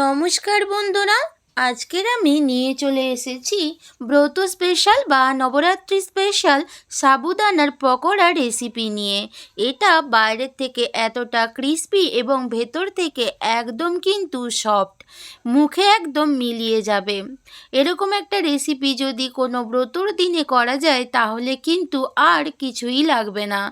নমস্কার বন্ধুরা, আজকের আমি নিয়ে চলে এসেছি ব্রত স্পেশাল বা নবরাত্রি স্পেশাল সাবুদানার পকোড়া রেসিপি নিয়ে। এটা বাইরের থেকে এতটা ক্রিস্পি এবং ভেতর থেকে একদম কিন্তু সফট মুখে একদম মিলিয়ে যাবে। এরকম একটা রেসিপি যদি কোনো ব্রতর দিনে করা যায়, তাহলে কিন্তু আর কিছুই লাগবে না।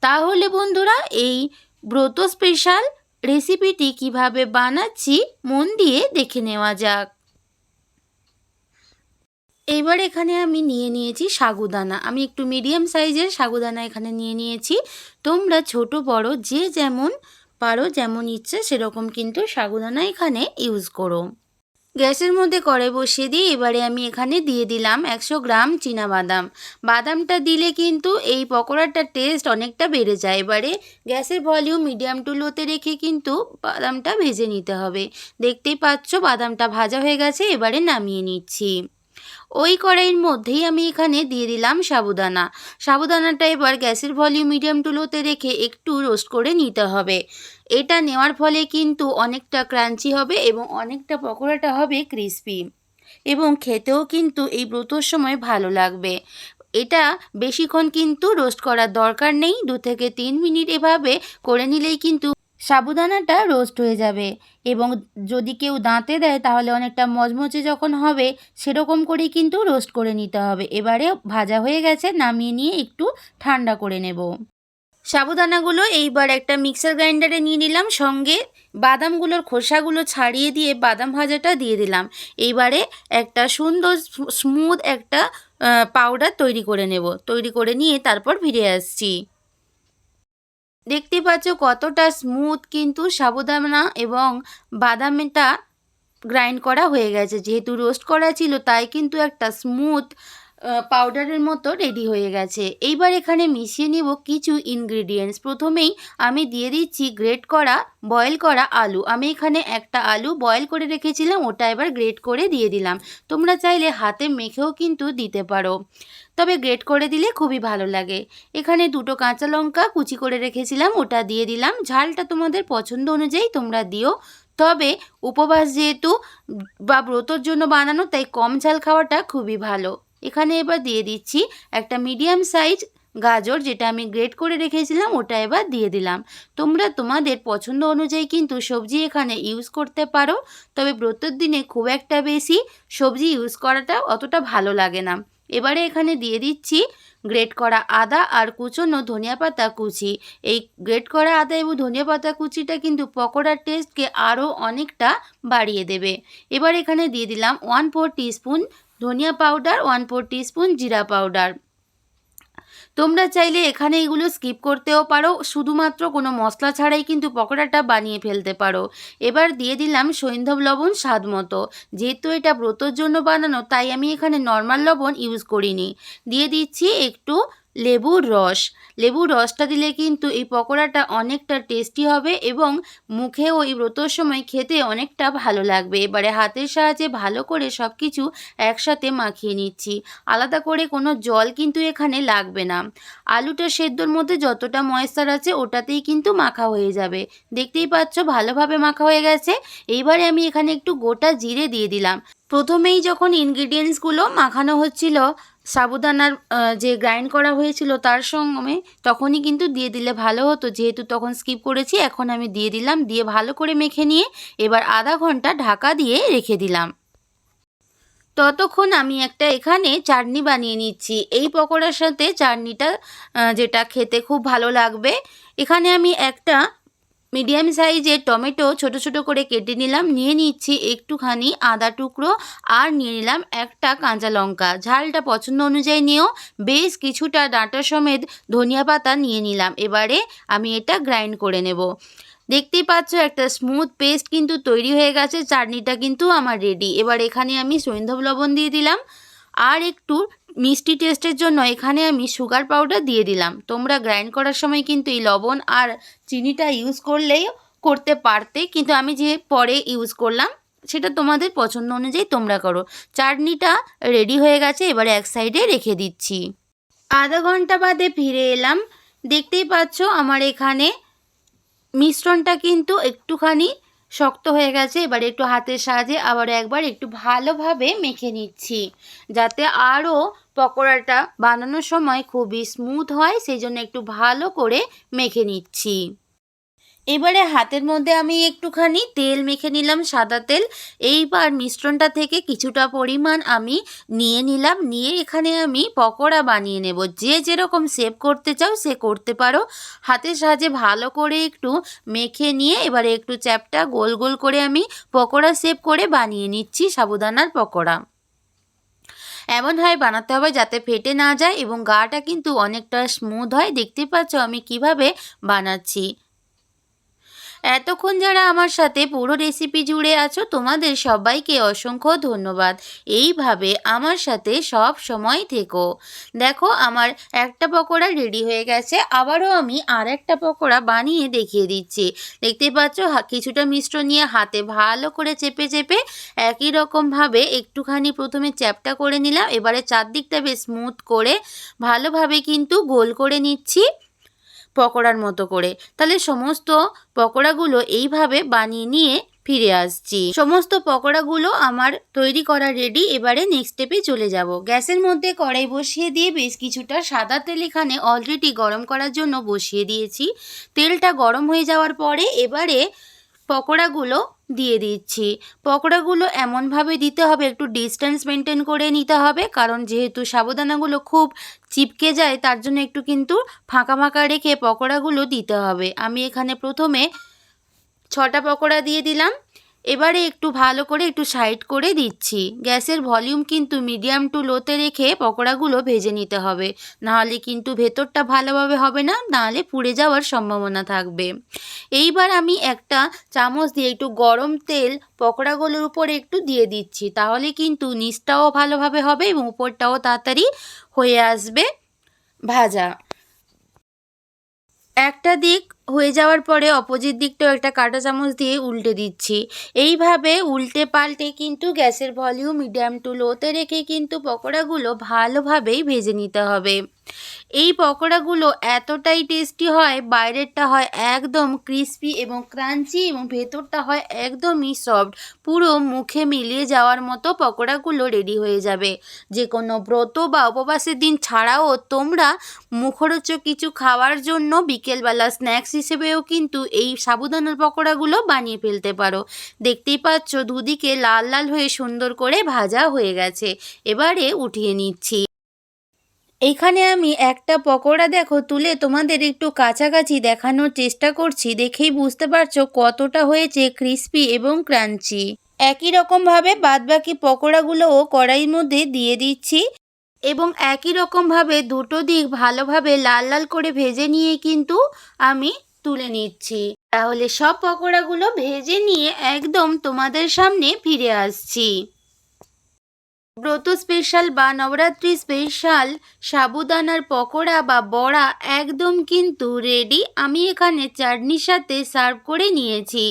তাহলে বন্ধুরা, এই ব্রত স্পেশাল রেসিপিটি কীভাবে বানাচ্ছি মন দিয়ে দেখে নেওয়া যাক। এবার এখানে আমি নিয়ে নিয়েছি সাগুদানা। আমি একটু মিডিয়াম সাইজের সাগুদানা এখানে নিয়ে নিয়েছি। তোমরা ছোট, বড়, যে যেমন পারো, যেমন ইচ্ছে, সেরকম কিন্তু সাগুদানা এখানে ইউজ করো। গ্যাসের মধ্যে কড়াই বসিয়ে দিয়ে এবারে আমি এখানে দিয়ে দিলাম একশো গ্রাম বাদাম। বাদামটা দিলে কিন্তু এই পকোড়াটার টেস্ট অনেকটা বেড়ে যায়। এবারে গ্যাসের ভলিউম মিডিয়াম টু লোতে রেখে কিন্তু বাদামটা ভেজে নিতে হবে। দেখতেই পাচ্ছ বাদামটা ভাজা হয়ে গেছে, এবারে নামিয়ে নিচ্ছি। ওই কড়াইয়ের মধ্যেই আমি এখানে দিয়ে দিলাম সাবুদানা। সাবুদানাটা এবার গ্যাসের ভলিউম মিডিয়াম টু লোতে রেখে একটু রোস্ট করে নিতে হবে। এটা নেওয়ার ফলে কিন্তু অনেকটা ক্রাঞ্চি হবে এবং অনেকটা পকোড়াটা হবে ক্রিস্পি এবং খেতেও কিন্তু এই ব্রতর সময় ভালো লাগবে। এটা বেশিক্ষণ কিন্তু রোস্ট করার দরকার নেই, দু থেকে তিন মিনিট এভাবে করে নিলেই কিন্তু সাবুদানাটা রোস্ট হয়ে যাবে। এবং যদি কেউ দাঁতে দেয়, তাহলে অনেকটা মজমচে যখন হবে, সেরকম করেই কিন্তু রোস্ট করে নিতে হবে। এবারে ভাজা হয়ে গেছে, নামিয়ে নিয়ে একটু ঠান্ডা করে নেব। সাবুদানাগুলো এইবার একটা মিক্সার গ্রাইন্ডারে নিয়ে নিলাম। সঙ্গে বাদামগুলোর খোসাগুলো ছাড়িয়ে দিয়ে বাদাম ভাজাটা দিয়ে দিলাম। এইবারে একটা সুন্দর স্মুথ একটা পাউডার তৈরি করে নেব। তৈরি করে নিয়ে তারপর ফিরে আসছি। দেখতে পাচ্ছ কতটা স্মুথ কিন্তু সাবুদানা এবং বাদামটা গ্রাইন্ড করা হয়ে গেছে। যেহেতু রোস্ট করা ছিল, তাই কিন্তু একটা স্মুথ পাউডারের মতো রেডি হয়ে গেছে। এইবার এখানে মিশিয়ে নিব কিছু ইনগ্রিডিয়েন্টস প্রথমেই আমি দিয়ে দিচ্ছি গ্রেট করা বয়েল করা আলু। আমি এখানে একটা আলু বয়েল করে রেখেছিলাম, ওটা এবার গ্রেট করে দিয়ে দিলাম। তোমরা চাইলে হাতে মেখেও কিন্তু দিতে পারো। তবে গ্রেট করে দিলে খুবই ভালো লাগে। এখানে দুটো কাঁচা লঙ্কা কুচি করে রেখেছিলাম, ওটা দিয়ে দিলাম। ঝালটা তোমাদের পছন্দ অনুযায়ী তোমরা দিও। তবে উপবাস যেহেতু বা ব্রতর জন্য বানানো, তাই কম ঝাল খাওয়াটা খুবই ভালো। এখানে এবার দিয়ে দিচ্ছি একটা মিডিয়াম সাইজ গাজর, যেটা আমি গ্রেট করে রেখেছিলাম, ওটা এবার দিয়ে দিলাম। তোমরা তোমাদের পছন্দ অনুযায়ী কিন্তু সবজি এখানে ইউজ করতে পারো, তবে ব্রতর দিনে খুব একটা বেশি সবজি ইউজ করাটা অতটা ভালো লাগে না। এবারে এখানে দিয়ে দিচ্ছি গ্রেট করা আদা আর কুচনো ধনিয়া পাতা কুচি। এই গ্রেট করা আদা এবং ধনিয়া পাতা কুচিটা কিন্তু পকোড়ার টেস্টকে আরও অনেকটা বাড়িয়ে দেবে। এবার এখানে দিয়ে দিলাম ওয়ান ফোর টিস্পুন ধনিয়া পাউডার ওয়ান ফোর টিস্পুন জিরা পাউডার তোমরা চাইলে এখানে এগুলো স্কিপ করতেও পারো, শুধুমাত্র কোনো মশলা ছাড়াই কিন্তু পকোড়াটা বানিয়ে ফেলতে পারো। এবার দিয়ে দিলাম সৈন্ধব লবণ স্বাদ মতো। যেহেতু এটা ব্রতর জন্য বানানো, তাই আমি এখানে নর্মাল লবণ ইউজ করিনি। দিয়ে দিচ্ছি একটু লেবুর রস। লেবুর রসটা দিলে কিন্তু এই পকোড়াটা অনেকটা টেস্টি হবে এবং মুখেও এই ব্রতর সময় খেতে অনেকটা ভালো লাগবে। এবারে হাতের সাহায্যে ভালো করে সব কিছু একসাথে মাখিয়ে নিচ্ছি। আলাদা করে কোনো জল কিন্তু এখানে লাগবে না। আলুটা সেদ্ধর মধ্যে যতটা ময়েশ্চার আছে ওটাতেই কিন্তু মাখা হয়ে যাবে। দেখতেই পাচ্ছ ভালোভাবে মাখা হয়ে গেছে। এইবারে আমি এখানে একটু গোটা জিরে দিয়ে দিলাম। প্রথমেই যখন ইনগ্রিডিয়েন্টসগুলো মাখানো হচ্ছিল সাবুদানার যে গ্রাইন্ড করা হয়েছিল তার সঙ্গে তখনই কিন্তু দিয়ে দিলে ভালো হতো। যেহেতু তখন স্কিপ করেছি, এখন আমি দিয়ে দিলাম, দিয়ে ভালো করে মেখে নিয়ে এবার আধা ঘণ্টা ঢাকা দিয়ে রেখে দিলাম। ততক্ষণ আমি একটা এখানে চাটনি বানিয়ে নিচ্ছি। এই পকোড়ার সাথে চাটনিটা যেটা খেতে খুব ভালো লাগবে, এখানে আমি একটা মিডিয়াম সাইজের টমেটো ছোট ছোট করে কেটে নিলাম, নিয়ে নিচ্ছি একটুখানি আদা টুকরো আর নিয়ে নিলাম একটা কাঁচা লঙ্কা। ঝালটা পছন্দ অনুযায়ী নিয়েও বেশ কিছুটা ডাঁটা সমেত ধনিয়া পাতা নিয়ে নিলাম। এবারে আমি এটা গ্রাইন্ড করে নেব। দেখতেই পাচ্ছ একটা স্মুথ পেস্ট কিন্তু তৈরি হয়ে গেছে। চাটনিটা কিন্তু আমার রেডি। এবার এখানে আমি সৈন্ধব লবণ দিয়ে দিলাম। আর একটু মিষ্টি টেস্টের জন্য এখানে আমি সুগার পাউডার দিয়ে দিলাম। তোমরা গ্রাইন্ড করার সময় কিন্তু এই লবণ আর চিনিটা ইউজ করলেই করতে পারতে। কিন্তু আমি যে পরে ইউজ করলাম, সেটা তোমাদের পছন্দ অনুযায়ী তোমরা করো। চাটনিটা রেডি হয়ে গেছে, এবারে এক সাইডে রেখে দিচ্ছি। আধা ঘণ্টা বাদে ফিরে এলাম। দেখতেই পাচ্ছ আমার এখানে মিশ্রণটা কিন্তু একটুখানি শক্ত হয়ে গেছে। এবারে একটু হাতের সাহায্যে আবার একবার একটু ভালোভাবে মেখে নিচ্ছি, যাতে আরও পকোড়াটা বানানোর সময় খুবই স্মুথ হয় সেই জন্য একটু ভালো করে মেখে নিচ্ছি। এবারে হাতের মধ্যে আমি একটুখানি তেল মেখে নিলাম, সাদা তেল। এইবার মিশ্রণটা থেকে কিছুটা পরিমাণ আমি নিয়ে নিলাম, নিয়ে এখানে আমি পকোড়া বানিয়ে নেব। যে যেরকম সেভ করতে চাও সে করতে পারো। হাতের সাহায্যে ভালো করে একটু মেখে নিয়ে এবারে একটু চ্যাপটা গোল গোল করে আমি পকোড়া সেভ করে বানিয়ে নিচ্ছি, সাবুদানার পকোড়া। এমনভাবে বানাতে হবে যাতে ফেটে না যায় এবং গাটা কিন্তু অনেকটা স্মুথ হয়। দেখতে পাচ্ছ আমি কীভাবে বানাচ্ছি। এতক্ষণ যারা আমার সাথে পুরো রেসিপি জুড়ে আছো, তোমাদের সবাইকে অসংখ্য ধন্যবাদ। এইভাবে আমার সাথে সব সময় থেকো। দেখো, আমার একটা পকোড়া রেডি হয়ে গেছে। আবারও আমি আর একটা পকোড়া বানিয়ে দেখিয়ে দিচ্ছি। দেখতে পাচ্ছ কিছুটা মিশ্রণ নিয়ে হাতে ভালো করে চেপে চেপে একই রকমভাবে একটুখানি প্রথমে চ্যাপটা করে নিলাম। এবারে চারদিকটা বেশ স্মুথ করে ভালোভাবে কিন্তু গোল করে নিচ্ছি। পকোড়ার মতো করে। তাহলে সমস্ত পকোড়াগুলো এইভাবে বানিয়ে নিয়ে ফিরে আসছি। সমস্ত পকোড়াগুলো আমার তৈরি করা রেডি এবারে নেক্সট স্টেপে চলে যাব। গ্যাসের মধ্যে কড়াই বসিয়ে দিয়ে বেশ কিছুটা সাদা তেল এখানে অলরেডি গরম করার জন্য বসিয়ে দিয়েছি। তেলটা গরম হয়ে যাওয়ার পরে এবারে পকোড়াগুলো দিয়ে দিচ্ছি। পকোড়াগুলো এমনভাবে দিতে হবে, একটু ডিস্টেন্স মেনটেন করে নিতে হবে, কারণ যেহেতু সাবুদানাগুলো খুব চিপকে যায়, তার জন্য একটু কিন্তু ফাঁকা ফাঁকা রেখে পকোড়াগুলো দিতে হবে। আমি এখানে প্রথমে ছটা পকোড়া দিয়ে দিলাম। এবারে একটু ভালো করে একটু সাইড করে দিচ্ছি। গ্যাসের ভলিউম কিন্তু মিডিয়াম টু লোতে রেখে পকোড়াগুলো ভেজে নিতে হবে। নাহলে কিন্তু ভেতরটা ভালোভাবে হবে না, নাহলে পুড়ে যাওয়ার সম্ভাবনা থাকবে। এইবার আমি একটা চামচ দিয়ে একটু গরম তেল পকোড়াগুলোর উপরে একটু দিয়ে দিচ্ছি। তাহলে কিন্তু নিচটাও ভালোভাবে হবে এবং উপরটাও তাড়াতাড়ি হয়ে আসবে ভাজা। একটা দিক হয়ে যাওয়ার পরে অপোজিট দিকটাও একটা কাঁটা চামচ দিয়ে উল্টে দিচ্ছি। এইভাবে উল্টে পাল্টে কিন্তু গ্যাসের ভলিউম, মিডিয়াম টু লোতে রেখে কিন্তু পকোড়াগুলো ভালোভাবেই ভেজে নিতে হবে। এই পকোড়াগুলো এতটাই টেস্টি হয়, বাইরেরটা হয় একদম ক্রিস্পি এবং ক্রাঞ্চি এবং ভেতরটা হয় একদমই সফট পুরো মুখে মিলিয়ে যাওয়ার মতো পকোড়াগুলো রেডি হয়ে যাবে। যে কোনো ব্রত বা উপবাসের দিন ছাড়াও তোমরা মুখরোচক কিছু খাওয়ার জন্য বিকেলবেলা স্ন্যাক্স হিসেবেও কিন্তু এই সাবুদানার পকোড়াগুলো বানিয়ে ফেলতে পারো। দেখতেই পাচ্ছ দুদিকে লাল লাল হয়ে সুন্দর করে ভাজা হয়ে গেছে। এবারে উঠিয়ে নিচ্ছি। এইখানে আমি একটা পকোড়া দেখো তুলে তোমাদের একটু কাছাকাছি দেখানোর চেষ্টা করছি। দেখেই বুঝতে পারছ কতটা হয়েছে ক্রিস্পি এবং ক্রাঞ্চি। একই রকমভাবে বাদবাকি পকোড়াগুলোও কড়াইয়ের মধ্যে দিয়ে দিচ্ছি। এবং একই রকমভাবে দুটো দিক ভালোভাবে লাল লাল করে ভেজে নিয়ে কিন্তু আমি তুলে নিচ্ছি। তাহলে সব পকোড়াগুলো ভেজে নিয়ে একদম তোমাদের সামনে ফিরে আসছি। ব্রত স্পেশাল বা নবরাত্রি স্পেশাল সাবুদানার পকোড়া বা বড়া একদম কিন্তু রেডি আমি এখানে চাটনির সাথে সার্ভ করে নিয়েছি।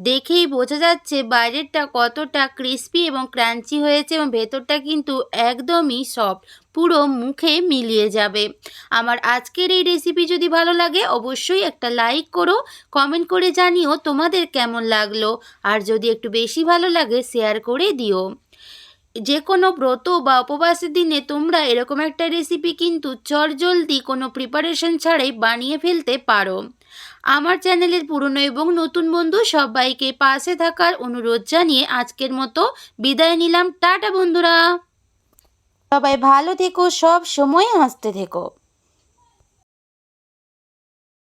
দেখেই বোঝা যাচ্ছে বাইরেরটা কতটা ক্রিস্পি এবং ক্রাঞ্চি হয়েছে এবং ভেতরটা কিন্তু একদমই সফট পুরো মুখে মিলিয়ে যাবে। আমার আজকের এই রেসিপি যদি ভালো লাগে, অবশ্যই একটা লাইক করো কমেন্ট করে জানিও তোমাদের কেমন লাগল। আর যদি একটু বেশি ভালো লাগে শেয়ার করে দিও। যে কোনো ব্রত বা উপবাসের দিনে তোমরা এরকম একটা রেসিপি কিন্তু চর জলদি কোনো প্রিপারেশন ছাড়াই বানিয়ে ফেলতে পারো। আমার চ্যানেলের পুরনো এবং নতুন বন্ধু সবাইকে পাশে থাকার অনুরোধ জানিয়ে আজকের মতো বিদায় নিলাম। টাটা বন্ধুরা। সবাই ভালো থেকো, সব সময় হাসতে থেকো।